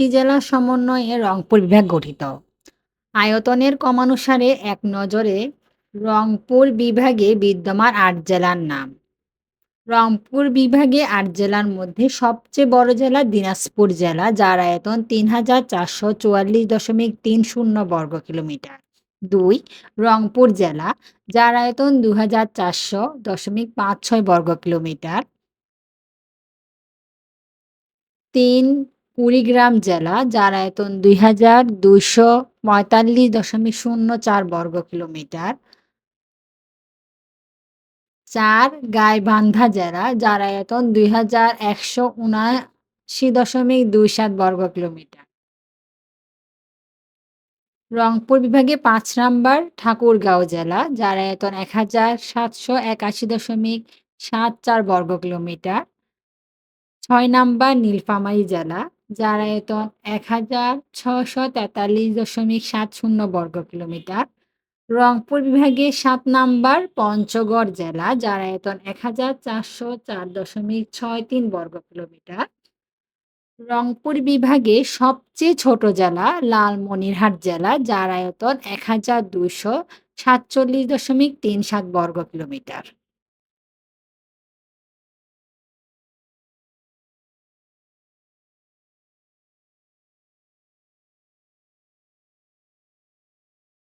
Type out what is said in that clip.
একটি জেলা সমন্বয়ে রংপুর বিভাগ গঠিত। আয়তনের ক্রমানুসারে এক নজরে রংপুর বিভাগে বিদ্যমান আট জেলার নাম। রংপুর বিভাগে আট জেলার মধ্যে সবচেয়ে বড় জেলা দিনাজপুর জেলা, যার আয়তন তিন হাজার চারশো চুয়াল্লিশ দশমিক তিন শূন্য বর্গ কিলোমিটার। দুই, রংপুর জেলা, যার আয়তন দু হাজার চারশো দশমিক পাঁচ ছয় বর্গ কিলোমিটার। তিন কুড়িগ্রাম জেলা, যার আয়তন দুই হাজার দুইশো পঁয়তাল্লিশ দশমিক শূন্য চার বর্গ কিলোমিটার। চার গাইবান্ধা জেলা, যার আয়তন দুই হাজার একশো উনআশি দশমিক দুই সাত বর্গ কিলোমিটার। রংপুর বিভাগে পাঁচ নাম্বার ঠাকুরগাঁও জেলা, যার আয়তন এক হাজার সাতশো একাশি দশমিক সাত চার বর্গ কিলোমিটার। ছয় নাম্বার নীলফামারী জেলা, যার আয়তন এক হাজার ছশো তেতাল্লিশ দশমিক সাত শূন্য বর্গ কিলোমিটার। রংপুর বিভাগে সাত নাম্বার পঞ্চগড় জেলা, যার আয়তন এক হাজার চারশো চার দশমিক ছয় তিন বর্গ কিলোমিটার। রংপুর বিভাগে সবচেয়ে ছোট জেলা, লালমনিরহাট জেলা, যার আয়তন এক হাজার দুইশো সাতচল্লিশ দশমিক তিন সাত বর্গ কিলোমিটার।